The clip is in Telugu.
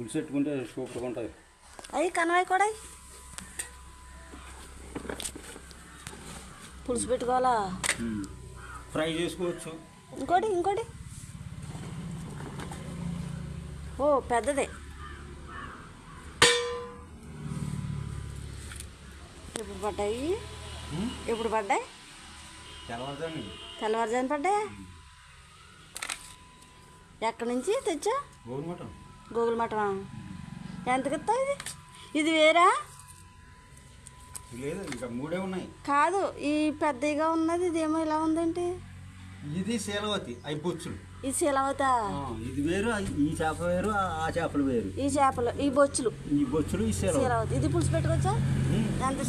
పులుసు పెట్టుకుంటే సూపర్గా ఉంటుంది అవి కనవాయి కూడా. పులుసు పెట్టుకోవాలా? ఫ్రై చేసుకోవచ్చు. ఇంకోటి ఇంకోటి. ఓ పెద్దదే. ఎప్పుడు పడ్డాయి? ఎప్పుడు పడ్డాయి? తెల్లవారుజాను పడ్డాయా? ఎక్కడి నుంచి తెచ్చా? గోరుమటం గూగుల్ ఎంతకి ఇస్తావు ఇది? ఇది వేరా? లేదు ఇంకా మూడే ఉన్నాయి. కాదు ఈ పెద్దగా ఉన్నది ఇదేమో ఇలా ఉందేంటి. ఇది శీలవతి అవి బొచ్చులు. ఈ శిలవత? ఇది వేరు ఈ చేప వేరు ఆ చేపలు వేరు. ఈ చేపలు ఈ బొచ్చులు. ఈ బొచ్చులు ఈ శీలవతి. ఇది పులుసు పెట్టుకోవచ్చా. ఎంత